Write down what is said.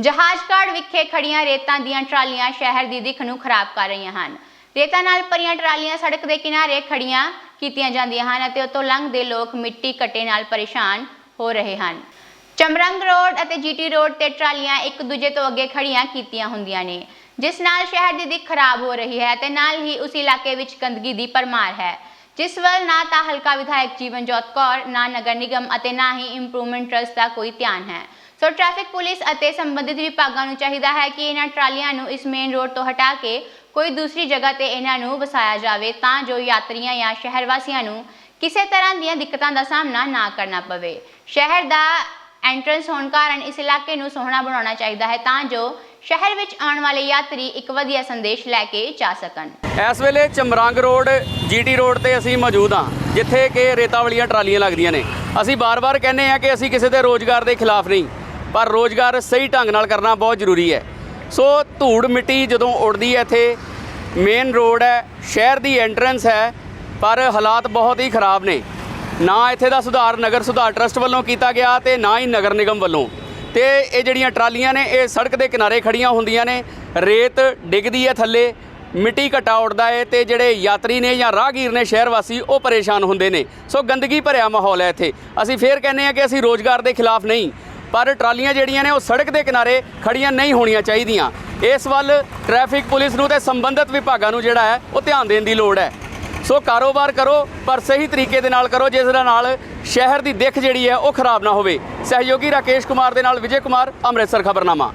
ਜਹਾਜ਼ਗੜ੍ਹ ਵਿਖੇ ਖੜੀਆਂ ਰੇਤਾਂ ਦੀਆਂ ਟਰਾਲੀਆਂ ਸ਼ਹਿਰ ਦੀ ਦਿੱਖ ਨੂੰ ਖਰਾਬ ਕਰ ਰਹੀਆਂ ਹਨ। ਰੇਤਾਂ ਨਾਲ ਭਰੀਆਂ ਟਰਾਲੀਆਂ ਸੜਕ ਦੇ ਕਿਨਾਰੇ ਖੜੀਆਂ ਕੀਤੀਆਂ ਜਾਂਦੀਆਂ ਹਨ ਅਤੇ ਉੱਤੋਂ ਲੰਘਦੇ ਲੋਕ ਮਿੱਟੀ ਕੱਟੇ ਨਾਲ ਪਰੇਸ਼ਾਨ ਹੋ ਰਹੇ ਹਨ। ਚਮਰੰਗ ਰੋਡ ਅਤੇ ਜੀਟੀ ਰੋਡ ਤੇ ਟਰਾਲੀਆਂ ਇੱਕ ਦੂਜੇ ਤੋਂ ਅੱਗੇ ਖੜੀਆਂ ਕੀਤੀਆਂ ਹੁੰਦੀਆਂ ਨੇ, ਜਿਸ ਨਾਲ ਸ਼ਹਿਰ ਦੀ ਦਿੱਖ ਖਰਾਬ ਹੋ ਰਹੀ ਹੈ ਤੇ ਨਾਲ ਹੀ ਉਸ ਇਲਾਕੇ ਵਿੱਚ ਗੰਦਗੀ ਦੀ ਪਰਮਾਰ ਹੈ। ਜਿਸ ਵੱਲ ਨਾ ਤਾਂ ਹਲਕਾ ਵਿਧਾਇਕ ਜੀਵਨਜੋਤ ਕੌਰ, ਨਾ ਨਗਰ ਨਿਗਮ ਅਤੇ ਨਾ ਹੀ ਇੰਪਰੂਵਮੈਂਟ ਟਰਸਟ ਦਾ ਕੋਈ ਧਿਆਨ ਹੈ। ਸੋ ਟ੍ਰੈਫਿਕ ਪੁਲਿਸ ਅਤੇ ਸੰਬੰਧਿਤ ਵਿਭਾਗਾਂ ਨੂੰ ਚਾਹੀਦਾ ਹੈ ਕਿ ਇਹਨਾਂ ਟਰਾਲੀਆਂ ਨੂੰ ਇਸ ਮੇਨ ਰੋਡ ਤੋਂ ਹਟਾ ਕੇ ਕੋਈ ਦੂਸਰੀ ਜਗ੍ਹਾ ਤੇ ਇਹਨਾਂ ਨੂੰ ਵਸਾਇਆ ਜਾਵੇ ਤਾਂ ਜੋ ਯਾਤਰੀਆਂ ਜਾਂ ਸ਼ਹਿਰ ਵਾਸੀਆਂ ਨੂੰ ਕਿਸੇ ਤਰ੍ਹਾਂ ਦੀਆਂ ਦਿੱਕਤਾਂ ਦਾ ਸਾਹਮਣਾ ਨਾ ਕਰਨਾ ਪਵੇ। ਸ਼ਹਿਰ ਦਾ ਐਂਟਰੈਂਸ ਹੋਣ ਕਾਰਨ ਇਸ ਇਲਾਕੇ ਨੂੰ ਸੋਹਣਾ ਬਣਾਉਣਾ ਚਾਹੀਦਾ ਹੈ ਤਾਂ ਜੋ ਸ਼ਹਿਰ ਵਿੱਚ ਆਉਣ ਵਾਲੇ ਯਾਤਰੀ ਇੱਕ ਵਧੀਆ ਸੰਦੇਸ਼ ਲੈ ਕੇ ਜਾ ਸਕਣ। ਇਸ ਵੇਲੇ ਚਮਰੰਗ ਰੋਡ ਜੀਟੀ ਰੋਡ ਤੇ ਅਸੀਂ ਮੌਜੂਦ ਹਾਂ, ਜਿੱਥੇ ਕਿ ਰੇਤਾ ਵਾਲੀਆਂ ਟਰਾਲੀਆਂ ਲੱਗਦੀਆਂ ਨੇ। ਅਸੀਂ ਬਾਰ-ਬਾਰ ਕਹਿੰਦੇ ਆ ਕਿ ਅਸੀਂ ਕਿਸੇ ਦੇ ਰੋਜ਼ਗਾਰ ਦੇ ਖਿਲਾਫ ਨਹੀਂ। ਪਰ ਰੋਜ਼ਗਾਰ ਸਹੀ ਢੰਗ ਨਾਲ ਕਰਨਾ ਬਹੁਤ ਜ਼ਰੂਰੀ ਹੈ। ਸੋ ਧੂੜ ਮਿੱਟੀ ਜਦੋਂ ਉੜਦੀ ਹੈ, ਇੱਥੇ ਮੇਨ ਰੋਡ ਹੈ, ਸ਼ਹਿਰ ਦੀ ਐਂਟਰੈਂਸ ਹੈ, ਪਰ ਹਾਲਾਤ ਬਹੁਤ ਹੀ ਖਰਾਬ ਨੇ। ਨਾ ਇੱਥੇ ਦਾ ਸੁਧਾਰ ਨਗਰ ਸੁਧਾਰ ਟਰਸਟ ਵੱਲੋਂ ਕੀਤਾ ਗਿਆ ਤੇ ਨਾ ਹੀ ਨਗਰ ਨਿਗਮ ਵੱਲੋਂ। ਤੇ ਇਹ ਜਿਹੜੀਆਂ ਟਰਾਲੀਆਂ ਨੇ, ਇਹ ਸੜਕ ਦੇ ਕਿਨਾਰੇ ਖੜੀਆਂ ਹੁੰਦੀਆਂ ਨੇ। ਰੇਤ ਡਿੱਗਦੀ ਹੈ ਥੱਲੇ, ਮਿੱਟੀ ਘਟਾ ਉੱਡਦਾ ਹੈ ਤੇ ਜਿਹੜੇ ਯਾਤਰੀ ਨੇ ਜਾਂ ਰਾਹਗੀਰ ਨੇ ਸ਼ਹਿਰ ਵਾਸੀ, ਉਹ ਪਰੇਸ਼ਾਨ ਹੁੰਦੇ ਨੇ। ਸੋ ਗੰਦਗੀ ਭਰਿਆ ਮਾਹੌਲ ਹੈ ਇੱਥੇ। ਅਸੀਂ ਫੇਰ ਕਹਿੰਦੇ ਆ ਕਿ ਅਸੀਂ ਰੋਜ਼ਗਾਰ ਦੇ ਖਿਲਾਫ ਨਹੀਂ। ਪਰ ਟਰਾਲੀਆਂ ਜਿਹੜੀਆਂ ਨੇ ਉਹ ਸੜਕ ਦੇ ਕਿਨਾਰੇ ਖੜੀਆਂ ਨਹੀਂ ਹੋਣੀਆਂ ਚਾਹੀਦੀਆਂ। ਇਸ ਵੱਲ ਟ੍ਰੈਫਿਕ ਪੁਲਿਸ ਨੂੰ ਤੇ ਸੰਬੰਧਿਤ ਵਿਭਾਗਾਂ ਨੂੰ ਜਿਹੜਾ ਹੈ, ਉਹ ਧਿਆਨ ਦੇਣ ਦੀ ਲੋੜ ਹੈ। ਸੋ ਕਾਰੋਬਾਰ ਕਰੋ, ਪਰ ਸਹੀ ਤਰੀਕੇ ਦੇ ਨਾਲ ਕਰੋ, ਜਿਸ ਦੇ ਨਾਲ ਸ਼ਹਿਰ ਦੀ ਦਿੱਖ ਜਿਹੜੀ ਹੈ, ਉਹ ਖਰਾਬ ਨਾ ਹੋਵੇ। ਸਹਿਯੋਗੀ ਰਾਕੇਸ਼ ਕੁਮਾਰ ਦੇ ਨਾਲ ਵਿਜੇ ਕੁਮਾਰ, ਅੰਮ੍ਰਿਤਸਰ ਖਬਰਨਾਮਾ।